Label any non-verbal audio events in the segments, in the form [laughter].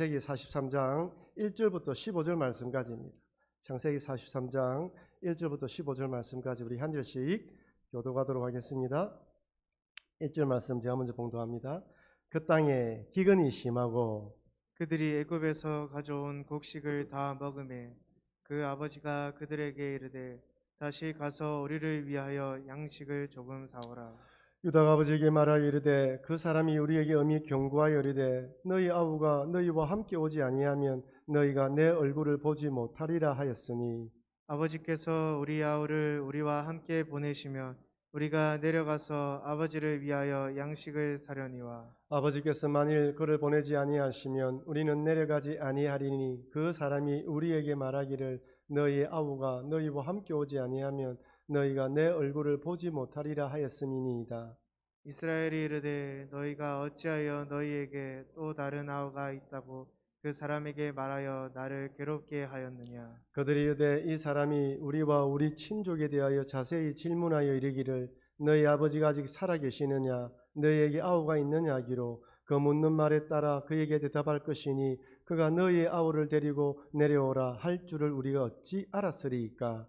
창세기 43장 1절부터 15절 말씀까지입니다. 창세기 43장 1절부터 15절 말씀까지 우리 한 절씩 교도가도록 하겠습니다. 1절 말씀 제가 먼저 봉독합니다. 그 땅에 기근이 심하고 그들이 애굽에서 가져온 곡식을 다 먹음에 그 아버지가 그들에게 이르되 다시 가서 우리를 위하여 양식을 조금 사오라. 유다가 아버지에게 말하여 이르되 그 사람이 우리에게 엄히 경고하여 이르되 너희 아우가 너희와 함께 오지 아니하면 너희가 내 얼굴을 보지 못하리라 하였으니. 아버지께서 우리 아우를 우리와 함께 보내시면 우리가 내려가서 아버지를 위하여 양식을 사려니와. 아버지께서 만일 그를 보내지 아니하시면 우리는 내려가지 아니하리니 그 사람이 우리에게 말하기를 너희 아우가 너희와 함께 오지 아니하면 너희가 내 얼굴을 보지 못하리라 하였음이니이다. 이스라엘이 이르되 너희가 어찌하여 너희에게 또 다른 아우가 있다고 그 사람에게 말하여 나를 괴롭게 하였느냐? 그들이 이르되 이 사람이 우리와 우리 친족에 대하여 자세히 질문하여 이르기를 너희 아버지가 아직 살아 계시느냐? 너희에게 아우가 있느냐? 하기로 그 묻는 말에 따라 그에게 대답할 것이니 그가 너희의 아우를 데리고 내려오라 할 줄을 우리가 어찌 알았으리이까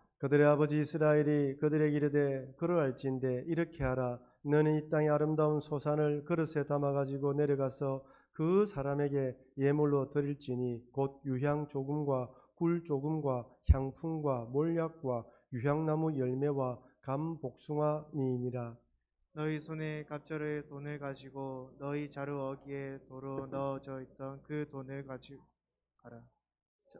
그들의 아버지 이스라엘이 그들에게 이르되 그러할진대 이렇게 하라 너는 이 땅의 아름다운 소산을 그릇에 담아 가지고 내려가서 그 사람에게 예물로 드릴지니 곧 유향 조금과 굴 조금과 향품과 몰약과 유향나무 열매와 감 복숭아니니라 너희 손에 갑절의 돈을 가지고 너희 자루 어기에 도로 넣어져 있던 그 돈을 가지고 가라.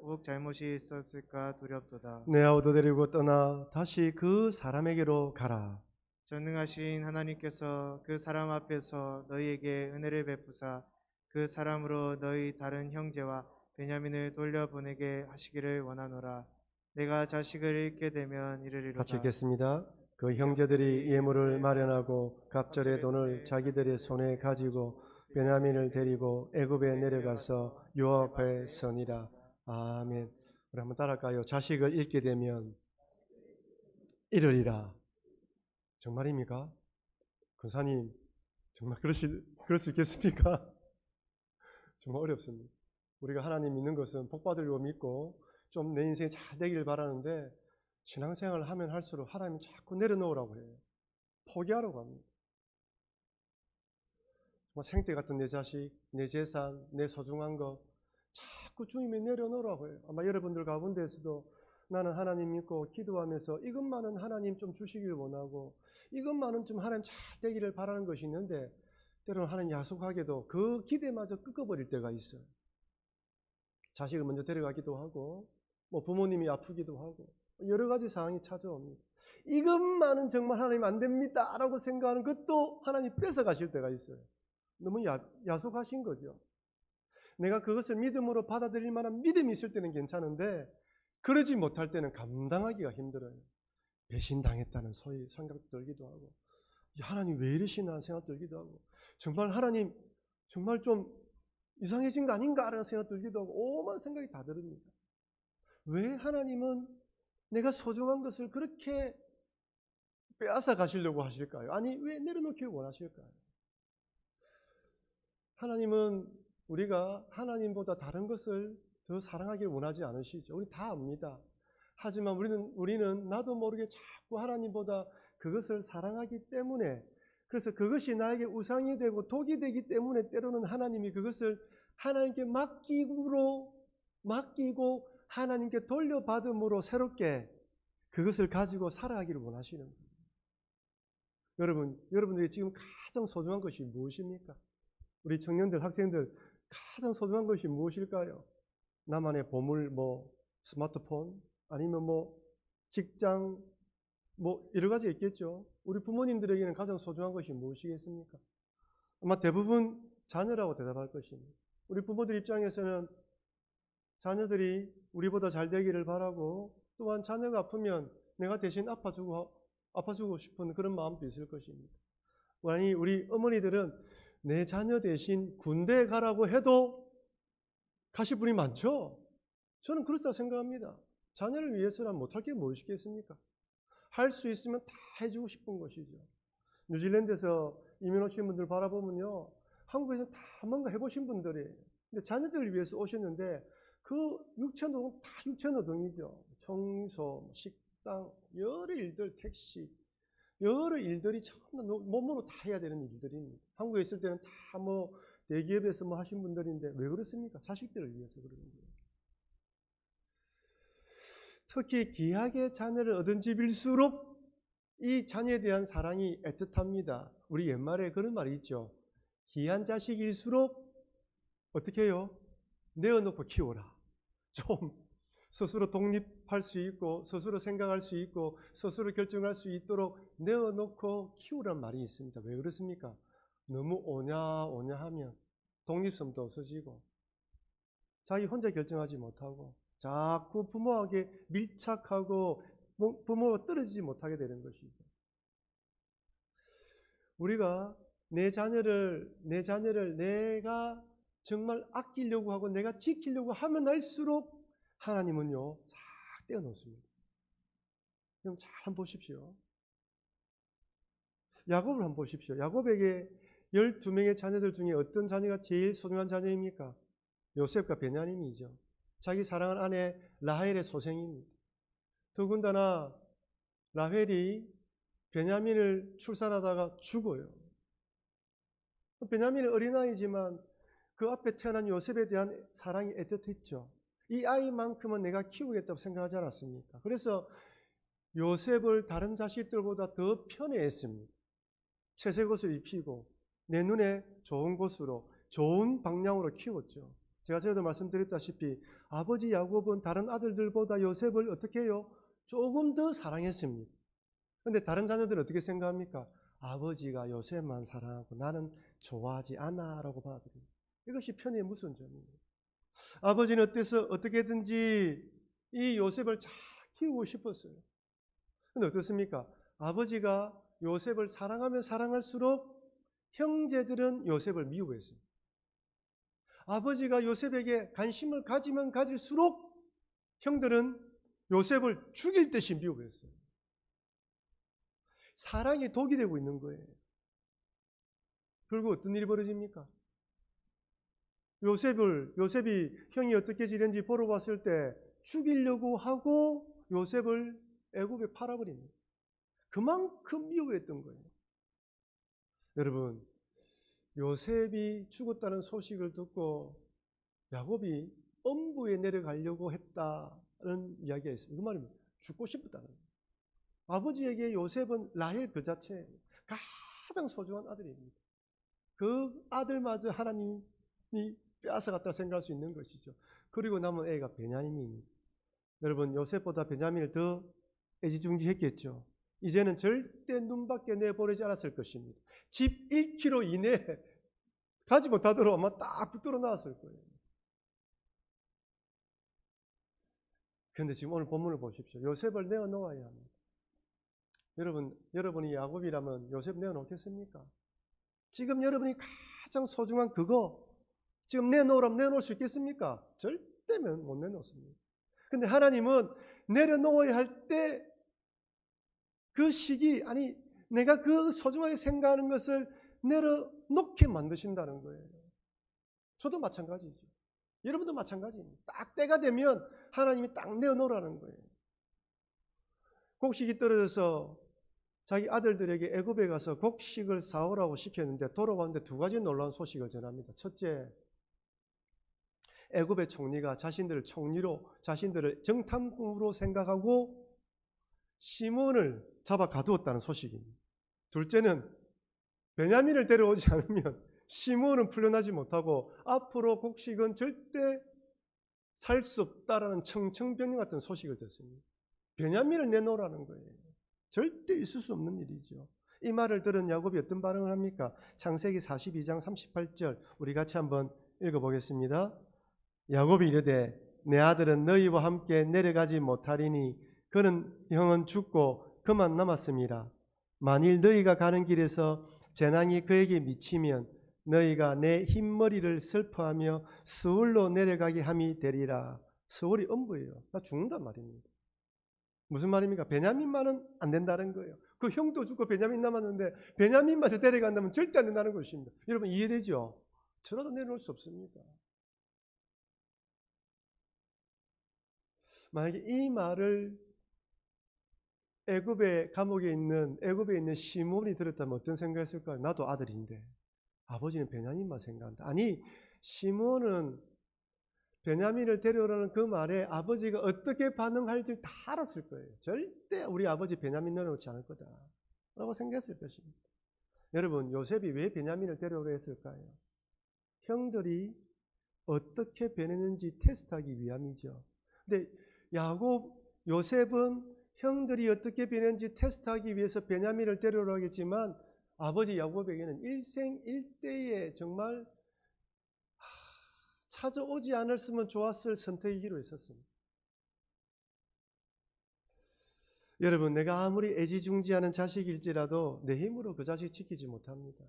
혹 잘못이 있었을까 두렵도다. 내 아우도 데리고 떠나 다시 그 사람에게로 가라 전능하신 하나님께서 그 사람 앞에서 너희에게 은혜를 베푸사 그 사람으로 너희 다른 형제와 베냐민을 돌려보내게 하시기를 원하노라. 내가 자식을 잃게 되면 이르리로다. 같이 읽겠습니다. 그 형제들이 예물을 마련하고 갑절의 돈을 자기들의 손에 가지고 베냐민을 데리고 애굽에 내려가서 요 앞에 서니라. 아멘. 우리 한번 따라할까요? 자식을 잃게 되면 이르리라. 정말입니까? 권사님 정말 그러시, 그럴 수 있겠습니까? [laughs] 정말 어렵습니다. 우리가 하나님 믿는 것은 복 받으려고 믿고 좀 내 인생이 잘 되기를 바라는데 신앙생활을 하면 할수록 하나님이 자꾸 내려놓으라고 해요. 포기하라고 합니다. 정말 생태 같은 내 자식, 내 재산, 내 소중한 것 자꾸 주님이 내려놓으라고 해요. 아마 여러분들 가운데서도 나는 하나님 믿고 기도하면서 이것만은 하나님 좀 주시길 원하고 이것만은 좀 하나님 잘 되기를 바라는 것이 있는데 때로는 하나님 야속하게도 그 기대마저 끄어버릴 때가 있어요. 자식을 먼저 데려가기도 하고 뭐 부모님이 아프기도 하고 여러 가지 상황이 찾아옵니다. 이것만은 정말 하나님 안 됩니다. 라고 생각하는 것도 하나님 뺏어가실 때가 있어요. 너무 야, 야속하신 거죠. 내가 그것을 믿음으로 받아들일 만한 믿음이 있을 때는 괜찮은데 그러지 못할 때는 감당하기가 힘들어요. 배신당했다는 소위 생각 들기도 하고 하나님 왜 이러시나 생각 들기도 하고 정말 하나님 정말 좀 이상해진 거 아닌가 라는 생각 들기도 하고 오만 생각이 다 들습니다. 왜 하나님은 내가 소중한 것을 그렇게 빼앗아 가시려고 하실까요? 아니 왜 내려놓기를 원하실까요? 하나님은 우리가 하나님보다 다른 것을 더 사랑하기를 원하지 않으시죠. 우리 다 압니다. 하지만 우리는 우리는 나도 모르게 자꾸 하나님보다 그것을 사랑하기 때문에 그래서 그것이 나에게 우상이 되고 독이 되기 때문에 때로는 하나님이 그것을 하나님께 맡기로 맡기고 하나님께 돌려받음으로 새롭게 그것을 가지고 살아가기를 원하시는 거예요. 여러분, 여러분들이 지금 가장 소중한 것이 무엇입니까? 우리 청년들, 학생들 가장 소중한 것이 무엇일까요? 나만의 보물, 뭐 스마트폰, 아니면 뭐 직장, 뭐 여러 가지 있겠죠. 우리 부모님들에게는 가장 소중한 것이 무엇이겠습니까? 아마 대부분 자녀라고 대답할 것입니다. 우리 부모들 입장에서는 자녀들이 우리보다 잘 되기를 바라고 또한 자녀가 아프면 내가 대신 아파주고 아파주고 싶은 그런 마음도 있을 것입니다. 아니 우리 어머니들은 내 자녀 대신 군대에 가라고 해도 가실 분이 많죠. 저는 그렇다 생각합니다. 자녀를 위해서는 못할 게 무엇이겠습니까? 할 수 있으면 다 해주고 싶은 것이죠. 뉴질랜드에서 이민 오신 분들 바라보면요. 한국에서 다 뭔가 해보신 분들이 근데 자녀들을 위해서 오셨는데 그 육체노동 다 육체노동이죠. 청소, 식당, 여러 일들, 택시, 여러 일들이 노- 몸으로 다 해야 되는 일들입니다. 한국에 있을 때는 다 뭐 대기업에서 뭐 하신 분들인데 왜 그렇습니까? 자식들을 위해서 그러는 거예요. 특히 귀하게 자녀를 얻은 집일수록 이 자녀에 대한 사랑이 애틋합니다. 우리 옛말에 그런 말이 있죠. 귀한 자식일수록 어떻게 해요? 내어놓고 키워라. 좀 스스로 독립 할 수 있고 스스로 생각할 수 있고 스스로 결정할 수 있도록 내어놓고 키우란 말이 있습니다. 왜 그렇습니까? 너무 오냐 오냐 하면 독립성도 없어지고 자기 혼자 결정하지 못하고 자꾸 부모에게 밀착하고 부- 부모와 떨어지지 못하게 되는 것이죠. 우리가 내 자녀를 내 자녀를 내가 정말 아끼려고 하고 내가 지키려고 하면 할수록 하나님은요 싹 떼어놓습니다. 그럼 잘 한번 보십시오. 야곱을 한번 보십시오. 야곱에게 12명의 자녀들 중에 어떤 자녀가 제일 소중한 자녀입니까? 요셉과 베냐민이죠. 자기 사랑하는 아내 라헬의 소생입니다. 더군다나 라헬이 베냐민을 출산하다가 죽어요. 베냐민은 어린아이지만 그 앞에 태어난 요셉에 대한 사랑이 애틋했죠. 이 아이만큼은 내가 키우겠다고 생각하지 않았습니까? 그래서 요셉을 다른 자식들보다 더 편애했습니다. 채색 옷을 입히고 내 눈에 좋은 곳으로 좋은 방향으로 키웠죠. 제가 전에도 말씀드렸다시피 아버지 야곱은 다른 아들들보다 요셉을 어떻게 해요? 조금 더 사랑했습니다. 근데 다른 자녀들은 어떻게 생각합니까? 아버지가 요셉만 사랑하고 나는 좋아하지 않아 라고 받아들입니다. 이것이 편의의 무슨 점이에요? 아버지는 어때서 어떻게든지 이 요셉을 잘 키우고 싶었어요. 근데 어떻습니까? 아버지가 요셉을 사랑하면 사랑할수록 형제들은 요셉을 미워했어요. 아버지가 요셉에게 관심을 가지면 가질수록 형들은 요셉을 죽일 듯이 미워했어요. 사랑이 독이 되고 있는 거예요. 결국 어떤 일이 벌어집니까? 요셉을 요셉이 형이 어떻게 지낸지 보러 왔을 때 죽이려고 하고 요셉을 애굽에 팔아버립니다. 그만큼 미워했던 거예요. 여러분, 요셉이 죽었다는 소식을 듣고 야곱이 엄부에 내려가려고 했다는 이야기가 있습니다. 그 말은 죽고 싶었다는. 아버지에게 요셉은 라헬 그 자체 가장 소중한 아들입니다. 그 아들마저 하나님이 빼앗아갔다 생각할 수 있는 것이죠. 그리고 남은 애가 베냐민입니다. 여러분 요셉보다 베냐민을 더 애지중지했겠죠. 이제는 절대 눈밖에 내보내지 않았을 것입니다. 집 1km 이내에 [laughs] 가지 못하도록 아마 딱 붙들어 놨을 거예요. 그런데 지금 오늘 본문을 보십시오. 요셉을 내어놓아야 합니다. 여러분, 여러분이 야곱이라면 요셉 내어놓겠습니까? 지금 여러분이 가장 소중한 그거 지금 내놓으라면 내놓을 수 있겠습니까? 절대면 못 내놓습니다. 근데 하나님은 내려놓아야 할 때 그 시기, 아니, 내가 그 소중하게 생각하는 것을 내려놓게 만드신다는 거예요. 저도 마찬가지죠. 여러분도 마찬가지입니다. 딱 때가 되면 하나님이 딱 내어놓으라는 거예요. 곡식이 떨어져서 자기 아들들에게 애굽에 가서 곡식을 사오라고 시켰는데 돌아왔는데 두 가지 놀라운 소식을 전합니다. 첫째, 애굽의 총리가 자신들을 총리로 자신들을 정탐꾼으로 생각하고 시몬을 잡아 가두었다는 소식입니다. 둘째는 베냐민을 데려오지 [laughs] 않으면 시몬은 풀려나지 못하고 앞으로 곡식은 절대 살 수 없다라는 청청병력 같은 소식을 듣습니다. 베냐민을 내놓으라는 거예요. 절대 있을 수 없는 일이죠. 이 말을 들은 야곱이 어떤 반응을 합니까? 창세기 42장 38절 우리 같이 한번 읽어보겠습니다. 야곱이 이르되 내 아들은 너희와 함께 내려가지 못하리니 그는 형은 죽고 그만 남았습니다. 만일 너희가 가는 길에서 재난이 그에게 미치면 너희가 내 흰머리를 슬퍼하며 스울로 내려가게 함이 되리라. 스울이 엄부예요. 나 죽는단 말입니다. 무슨 말입니까? 베냐민만은 안 된다는 거예요. 그 형도 죽고 베냐민 남았는데 베냐민마저 데려간다면 절대 안 된다는 것입니다. 여러분 이해되죠? 저라도 내려올 수 없습니다. 만약에 이 말을 애굽의 감옥에 있는 애굽에 있는 시몬이 들었다면 어떤 생각했을까요? 나도 아들인데 아버지는 베냐민만 생각한다. 아니 시몬은 베냐민을 데려오라는 그 말에 아버지가 어떻게 반응할지 다 알았을 거예요. 절대 우리 아버지 베냐민 내려놓지 않을 거다. 라고 생각했을 것입니다. 여러분 요셉이 왜 베냐민을 데려오려 했을까요? 형들이 어떻게 변했는지 테스트하기 위함이죠. 근데 야곱 요셉은 형들이 어떻게 변했는지 테스트하기 위해서 베냐민을 데려오라 하겠지만 아버지 야곱에게는 일생일대에 정말 찾아오지 않았으면 좋았을 선택이기로 했었습니다. 여러분, 내가 아무리 애지중지하는 자식일지라도 내 힘으로 그 자식 지키지 못합니다.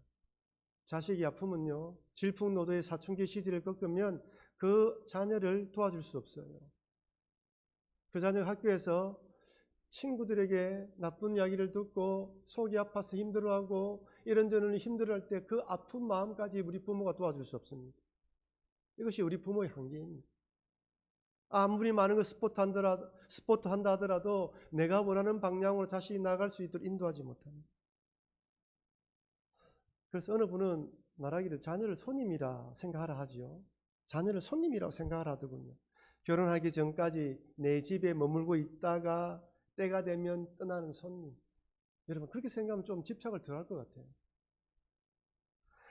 자식이 아프면요, 질풍노도의 사춘기 시절을 겪으면 그 자녀를 도와줄 수 없어요. 그 자녀가 학교에서 친구들에게 나쁜 이야기를 듣고 속이 아파서 힘들어하고 이런저런 힘들어할 때 그 아픈 마음까지 우리 부모가 도와줄 수 없습니다. 이것이 우리 부모의 한계입니다. 아무리 많은 걸 스포트 한다, 스포트 한다 하더라도 내가 원하는 방향으로 자신이 나갈 수 있도록 인도하지 못합니다. 그래서 어느 분은 말하기를 자녀를 손님이라 생각하라 하지요. 자녀를 손님이라고 생각하라 하더군요. 결혼하기 전까지 내 집에 머물고 있다가 때가 되면 떠나는 손님. 여러분 그렇게 생각하면 좀 집착을 덜 할 것 같아요.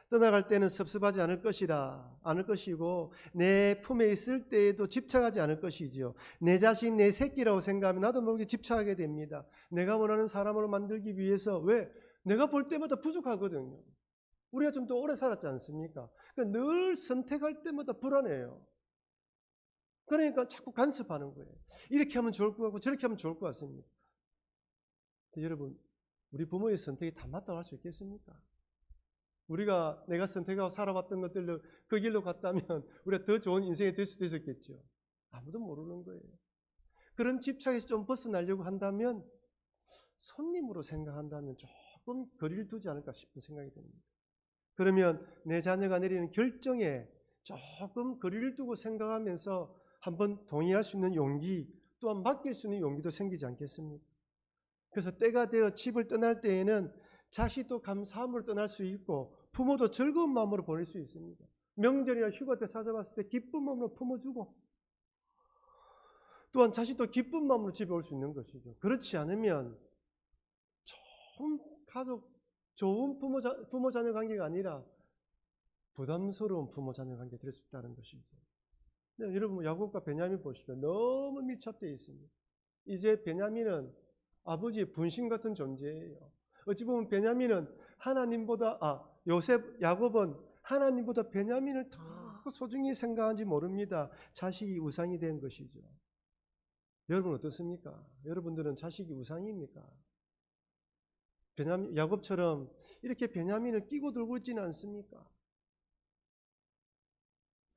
떠나갈 때는 섭섭하지 않을 것이라 않을 것이고 내 품에 있을 때에도 집착하지 않을 것이지요. 내 자신 내 새끼라고 생각하면 나도 모르게 집착하게 됩니다. 내가 원하는 사람으로 만들기 위해서 왜 내가 볼 때마다 부족하거든요. 우리가 좀 더 오래 살았지 않습니까? 그러니까 늘 선택할 때마다 불안해요. 그러니까 자꾸 간섭하는 거예요. 이렇게 하면 좋을 것 같고 저렇게 하면 좋을 것 같습니다. 여러분, 우리 부모의 선택이 다 맞다고 할 수 있겠습니까? 우리가 내가 선택하고 살아왔던 것들로 그 길로 갔다면 [laughs] 우리가 더 좋은 인생이 될 수도 있었겠죠. 아무도 모르는 거예요. 그런 집착에서 좀 벗어나려고 한다면 손님으로 생각한다면 조금 거리를 두지 않을까 싶은 생각이 듭니다. 그러면 내 자녀가 내리는 결정에 조금 거리를 두고 생각하면서 한번 동의할 수 있는 용기 또한 맡길 수 있는 용기도 생기지 않겠습니까? 그래서 때가 되어 집을 떠날 때에는 자식도 감사함으로 떠날 수 있고 부모도 즐거운 마음으로 보낼 수 있습니다. 명절이나 휴가 때 찾아봤을 때 기쁜 마음으로 품어주고 또한 자식도 기쁜 마음으로 집에 올 수 있는 것이죠. 그렇지 않으면 좋은 가족, 좋은 부모, 자, 부모 자녀 관계가 아니라 부담스러운 부모 자녀 관계 될 수 있다는 것이죠. 네, 여러분 야곱과 베냐민 보시면 너무 밀착되어 있습니다. 이제 베냐민은 아버지의 분신 같은 존재예요. 어찌 보면 베냐민은 하나님보다 아 요셉 야곱은 하나님보다 베냐민을 더 소중히 생각한지 모릅니다. 자식이 우상이 된 것이죠. 여러분 어떻습니까? 여러분들은 자식이 우상입니까? 베냐민 야곱처럼 이렇게 베냐민을 끼고 들고 있지는 않습니까?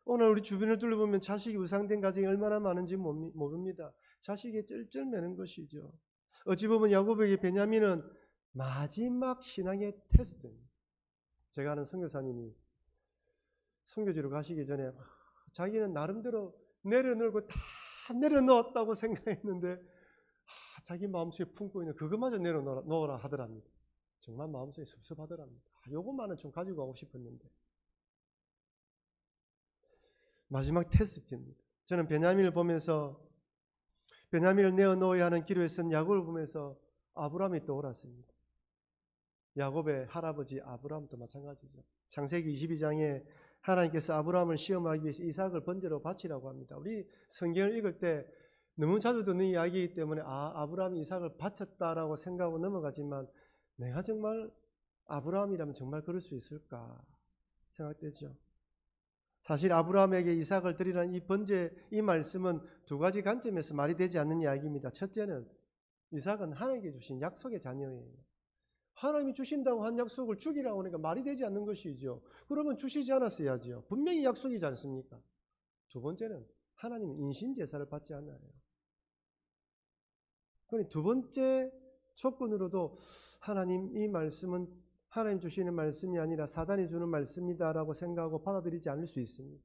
오늘 우리 주변을 둘러보면 자식이 우상된 가정이 얼마나 많은지 모릅니다. 자식이 쩔쩔매는 것이죠. 어찌 보면 야곱에게 베냐민은 마지막 신앙의 테스트입니다. 제가 아는 선교사님이 선교지로 가시기 전에 자기는 나름대로 내려놓고 다 내려놓았다고 [laughs] 생각했는데 자기 마음속에 품고 있는 그것마저 내려놓으라 하더랍니다. 정말 마음속에 섭섭하더랍니다. 아, 요것만은 좀 가지고 가고 싶었는데 마지막 테스트입니다. 저는 베냐민을 보면서 베냐민을 내어놓아야 하는 기로에 쓴 야곱을 보면서 아브라함이 떠올랐습니다. 야곱의 할아버지 아브라함도 마찬가지죠. 창세기 22장에 하나님께서 아브라함을 시험하기 위해서 이삭을 번제로 바치라고 합니다. 우리 성경을 읽을 때 너무 자주 듣는 이야기이기 때문에 아 아브라함이 이삭을 바쳤다라고 생각하고 넘어가지만 내가 정말 아브라함이라면 정말 그럴 수 있을까 생각되죠. 사실 아브라함에게 이삭을 드리라는 이 번제 이 말씀은 두 가지 관점에서 말이 되지 않는 이야기입니다. 첫째는 이삭은 하나님께 주신 약속의 자녀예요. 하나님이 주신다고 한 약속을 주기라고 하니까 말이 되지 않는 것이죠. 그러면 주시지 않았어야죠. 분명히 약속이지 않습니까? 두 번째는 하나님은 인신 제사를 받지 않아요. 그러니 두 번째 조건으로도 하나님 이 말씀은 하나님 주시는 말씀이 아니라 사단이 주는 말씀이다라고 생각하고 받아들이지 않을 수 있습니다.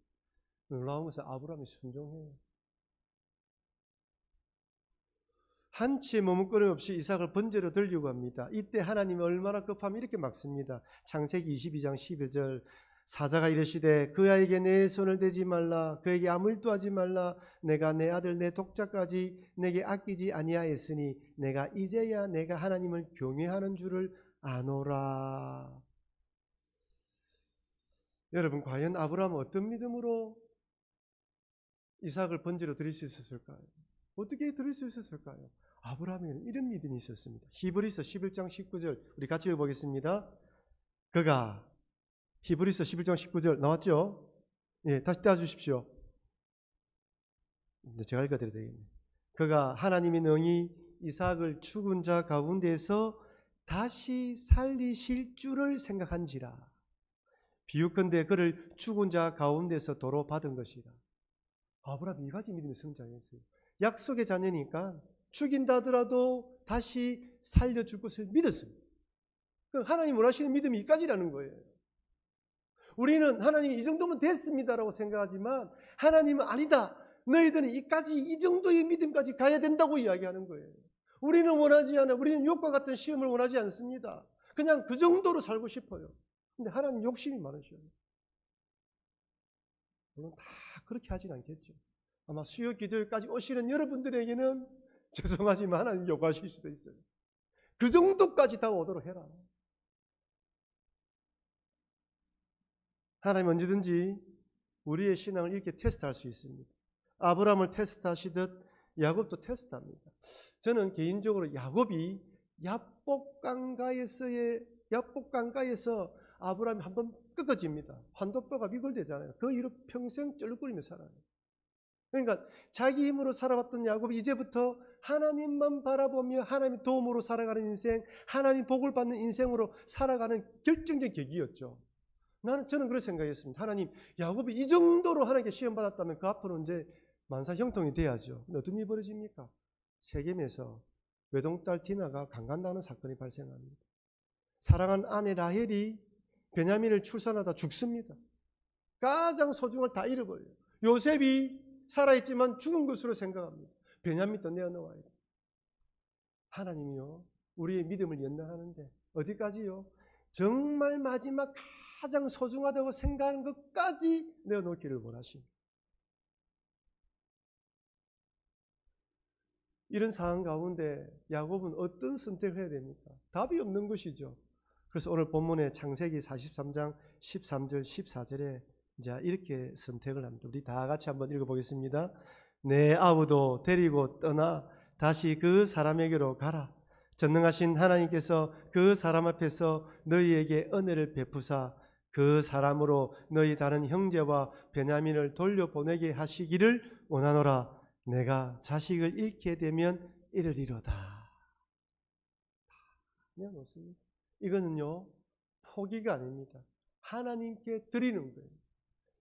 놀라운 것은 아브라함이 순종해요. 한치의 머뭇거림 없이 이삭을 번제로 들려고 합니다. 이때 하나님이 얼마나 급하면 이렇게 막습니다. 창세기 22장 12절 사자가 이르시되 그 아이에게 내 손을 대지 말라 그에게 아무 일도 하지 말라 내가 내 아들 내 독자까지 내게 아끼지 아니하였으니 내가 이제야 내가 하나님을 경외하는 줄을 아노라. 여러분 과연 아브라함은 어떤 믿음으로 이삭을 번제로 드릴 수 있었을까요? 어떻게 드릴 수 있었을까요? 아브라함에는 이런 믿음이 있었습니다. 히브리서 11장 19절 우리 같이 읽어보겠습니다. 그가 히브리서 11장 19절 나왔죠? 예, 다시 떼어주십시오. 네, 제가 읽어드려야 되겠네. 그가 하나님이 능히 이삭을 죽은 자 가운데서 다시 살리실 줄을 생각한지라. 비유컨대 그를 죽은 자 가운데서 도로 받은 것이라. 아브라함이 이 가지 믿음이 성장했어요. 약속의 자녀니까 죽인다 하더라도 다시 살려줄 것을 믿었습니다. 그 하나님 원하시는 믿음이 이까지라는 거예요. 우리는 하나님이 이 정도면 됐습니다라고 생각하지만 하나님은 아니다. 너희들은 이까지 이 정도의 믿음까지 가야 된다고 이야기하는 거예요. 우리는 원하지 않아. 우리는 욕과 같은 시험을 원하지 않습니다. 그냥 그 정도로 살고 싶어요. 근데 하나님 욕심이 많으셔요. 물론 다 그렇게 하진 않겠죠. 아마 수요 기도일까지 오시는 여러분들에게는 [laughs] 죄송하지만 하나님 요구하실 수도 있어요. 그 정도까지 다 오도록 해라. 하나님 언제든지 우리의 신앙을 이렇게 테스트할 수 있습니다. 아브라함을 테스트하시듯 야곱도 테스트합니다. 저는 개인적으로 야곱이 야복강가에서의 야복강가에서 아브라함이 한번 꺾어집니다. 환도뼈가 미골되잖아요. 그 이후로 평생 쩔거리며 살아요. 그러니까 자기 힘으로 살아왔던 야곱이 이제부터 하나님만 바라보며 하나님 도움으로 살아가는 인생, 하나님 복을 받는 인생으로 살아가는 결정적 계기였죠. 나는 저는 그렇게 생각했습니다. 하나님, 야곱이 이 정도로 하나님께 시험 받았다면 그 앞으로 이제 만사 형통이 돼야죠. 어떤 일이 벌어집니까? 세겜에서 외동딸 디나가 강간당하는 사건이 발생합니다. 사랑한 아내 라헬이 베냐민을 출산하다 죽습니다. 가장 소중을 다 잃어버려요. 요셉이 살아있지만 죽은 것으로 생각합니다. 베냐민도 내어놓아야 돼. 하나님이요, 우리의 믿음을 연단하는데 어디까지요? 정말 마지막 가장 소중하다고 생각하는 것까지 내어놓기를 원하십니다. 이런 상황 가운데 야곱은 어떤 선택을 해야 됩니까? 답이 없는 것이죠. 그래서 오늘 본문의 창세기 43장 13절 14절에 이제 이렇게 선택을 합니다. 우리 다 같이 한번 읽어보겠습니다. 내 아우도 데리고 떠나 다시 그 사람에게로 가라. 전능하신 하나님께서 그 사람 앞에서 너희에게 은혜를 베푸사 그 사람으로 너희 다른 형제와 베냐민을 돌려보내게 하시기를 원하노라. 내가 자식을 잃게 되면 이르리로다. 그냥 놓습니다. 이거는요 포기가 아닙니다. 하나님께 드리는 거예요.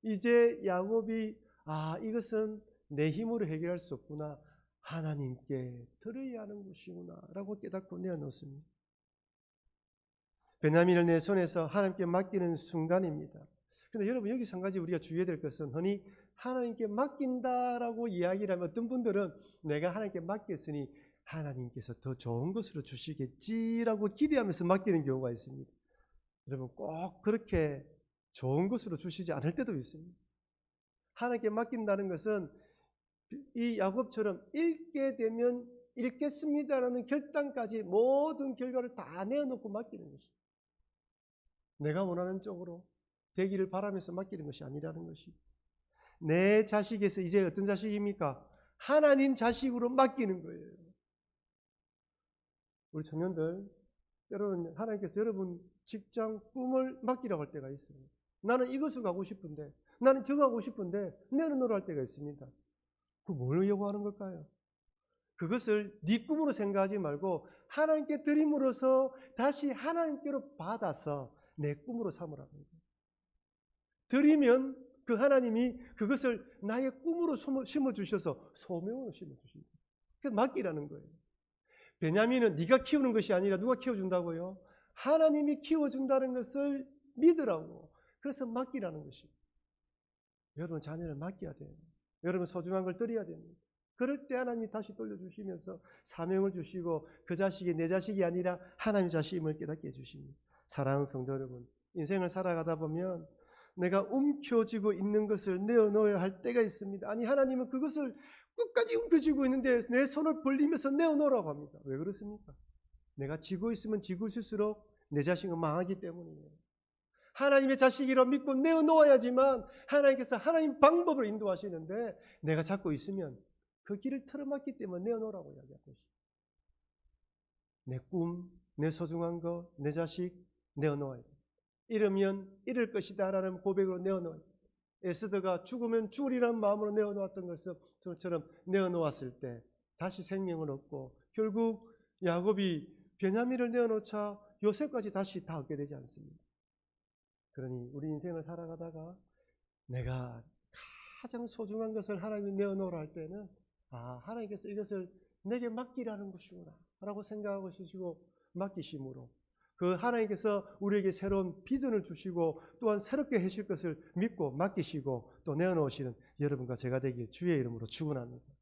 이제 야곱이 아 이것은 내 힘으로 해결할 수 없구나. 하나님께 들어야 하는 것이구나 라고 깨닫고 내어놓습니다. 베냐민을 내 손에서 하나님께 맡기는 순간입니다. 그런데 여러분 여기서 한 가지 우리가 주의해야 될 것은 흔히 하나님께 맡긴다라고 이야기를 하면 어떤 분들은 내가 하나님께 맡겼으니 하나님께서 더 좋은 것으로 주시겠지라고 기대하면서 맡기는 경우가 있습니다. 여러분 꼭 그렇게 좋은 것으로 주시지 않을 때도 있습니다. 하나님께 맡긴다는 것은 이 야곱처럼 읽게 되면 읽겠습니다라는 결단까지 모든 결과를 다 내어놓고 맡기는 것입니다. 내가 원하는 쪽으로 되기를 바라면서 맡기는 것이 아니라는 것입니다. 내 자식에서 이제 어떤 자식입니까? 하나님 자식으로 맡기는 거예요. 우리 청년들, 여러분, 하나님께서 여러분 직장 꿈을 맡기라고 할 때가 있어요. 나는 이것을 가고 싶은데, 나는 저거 하고 싶은데 내려놓으라 할 때가 있습니다. 그뭘 요구하는 걸까요? 그것을 네 꿈으로 생각하지 말고 하나님께 드림으로써 다시 하나님께로 받아서 내 꿈으로 삼으라고. 드리면 그 하나님이 그것을 나의 꿈으로 심어 주셔서 소명으로 심어 주신다. 그 맡기라는 거예요. 베냐민은 네가 키우는 것이 아니라 누가 키워준다고요? 하나님이 키워준다는 것을 믿으라고. 그래서 맡기라는 것이. 여러분 자녀를 맡겨야 돼요. 여러분 소중한 걸 드려야 됩니다. 그럴 때 하나님이 다시 돌려주시면서 사명을 주시고 그 자식이 내 자식이 아니라 하나님의 자식임을 깨닫게 해주십니다. 사랑하는 성도 여러분, 인생을 살아가다 보면 내가 움켜쥐고 있는 것을 내어놓아야 할 때가 있습니다. 아니 하나님은 그것을 끝까지 움켜쥐고 있는데 내 손을 벌리면서 내어놓으라고 합니다. 왜 그렇습니까? 내가 쥐고 있으면 쥐고 있을수록 내 자식은 망하기 때문이에요. 하나님의 자식이라 믿고 내어놓아야지만 하나님께서 하나님 방법으로 인도하시는데 내가 잡고 있으면 그 길을 틀어막기 때문에 내어놓으라고 이야기하고 있어요. 내 꿈, 내 소중한 것, 내 자식 내어놓아야 돼. 이러면 이럴 것이다 라는 고백으로 내어놓아야 돼. 에스더가 죽으면 죽으리라는 마음으로 내어놓았던 것처럼 내어놓았을 때 다시 생명을 얻고 결국 야곱이 베냐민을 내어놓자 요셉까지 다시 다 얻게 되지 않습니다. 그러니 우리 인생을 살아가다가 내가 가장 소중한 것을 하나님이 내어놓으라 할 때는 아 하나님께서 이것을 내게 맡기라는 것이구나 라고 생각하고 주시고 맡기심으로 그 하나님께서 우리에게 새로운 비전을 주시고 또한 새롭게 하실 것을 믿고 맡기시고 또 내어놓으시는 여러분과 제가 되길 주의 이름으로 축원합니다.